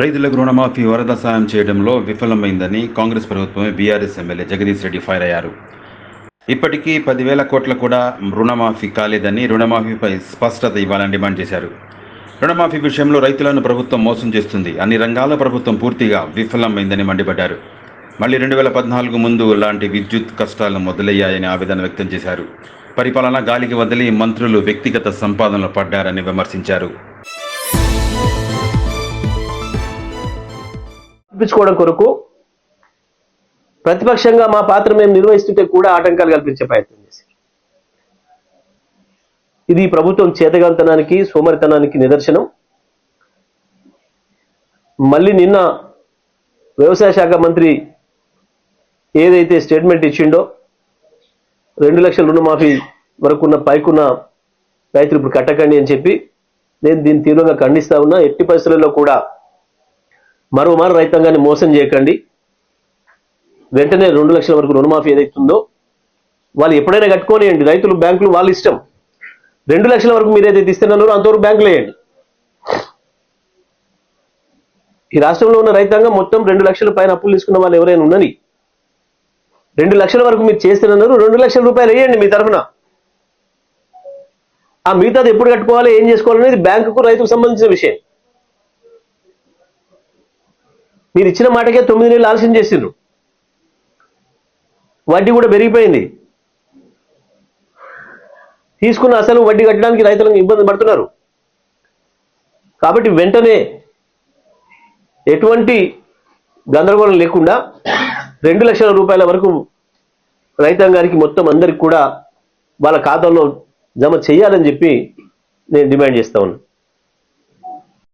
రైతులకు రుణమాఫీ వరద సాయం చేయడంలో విఫలమైందని కాంగ్రెస్ ప్రభుత్వమే BRS MLA Jagadish Reddy fire అయ్యారు ఇప్పటికీ పదివేల కోట్ల కూడా రుణమాఫీ కాలేదని రుణమాఫీపై స్పష్టత ఇవ్వాలని డిమాండ్ చేశారు. రుణమాఫీ విషయంలో రైతులను ప్రభుత్వం మోసం చేస్తుంది. అన్ని రంగాల ప్రభుత్వం పూర్తిగా విఫలమైందని మండిపడ్డారు. మళ్ళీ రెండు వేల పద్నాలుగు ముందు లాంటి విద్యుత్ కష్టాలు మొదలయ్యాయని ఆవేదన వ్యక్తం చేశారు. పరిపాలన గాలికి వదిలి మంత్రులు వ్యక్తిగత సంపాదనలు పడ్డారని విమర్శించారు. కల్పించుకోవడం కొరకు ప్రతిపక్షంగా మా పాత్ర మేము నిర్వహిస్తుంటే కూడా ఆటంకాలు కల్పించే ప్రయత్నం చేశారు. ఇది ప్రభుత్వం చేతగాంతనానికి సోమరితనానికి నిదర్శనం. మళ్ళీ నిన్న వ్యవసాయ శాఖ మంత్రి ఏదైతే స్టేట్మెంట్ ఇచ్చిండో రెండు లక్షల రుణమాఫీ వరకున్న పైకున్న రైతులు ఇప్పుడు కట్టకండి అని చెప్పి నేను దీన్ని తీవ్రంగా ఖండిస్తా ఉన్నా. ఎట్టి పరిస్థితుల్లో కూడా మరోమారు రైతాంగాన్ని మోసం చేయకండి. వెంటనే రెండు లక్షల వరకు రుణమాఫీ ఏదైతుందో వాళ్ళు ఎప్పుడైనా కట్టుకోనియండి. రైతులు బ్యాంకులు వాళ్ళ ఇష్టం. రెండు లక్షల వరకు మీరు ఏదైతే ఇస్తున్నారో అంతవరకు బ్యాంకులు వేయండి. ఈ రాష్ట్రంలో ఉన్న రైతాంగం మొత్తం రెండు లక్షల పైన అప్పులు తీసుకున్న వాళ్ళు ఎవరైనా ఉన్నది రెండు లక్షల వరకు మీరు చేస్తున్నారు రెండు లక్షల రూపాయలు వేయండి మీ తరఫున. ఆ మిగతాది ఎప్పుడు కట్టుకోవాలి ఏం చేసుకోవాలనేది బ్యాంకుకు రైతుకు సంబంధించిన విషయం. మీరు ఇచ్చిన మాటకే తొమ్మిది నెలలు ఆలస్యం చేసిండ్రు. వడ్డీ కూడా పెరిగిపోయింది. తీసుకున్న అసలు వడ్డీ కట్టడానికి రైతులకు ఇబ్బంది పడుతున్నారు. కాబట్టి వెంటనే ఎటువంటి గందరగోళం లేకుండా రెండు లక్షల రూపాయల వరకు రైతాంగానికి మొత్తం అందరికి కూడా వాళ్ళ ఖాతాలో జమ చేయాలని చెప్పి నేను డిమాండ్ చేస్తా ఉన్నాను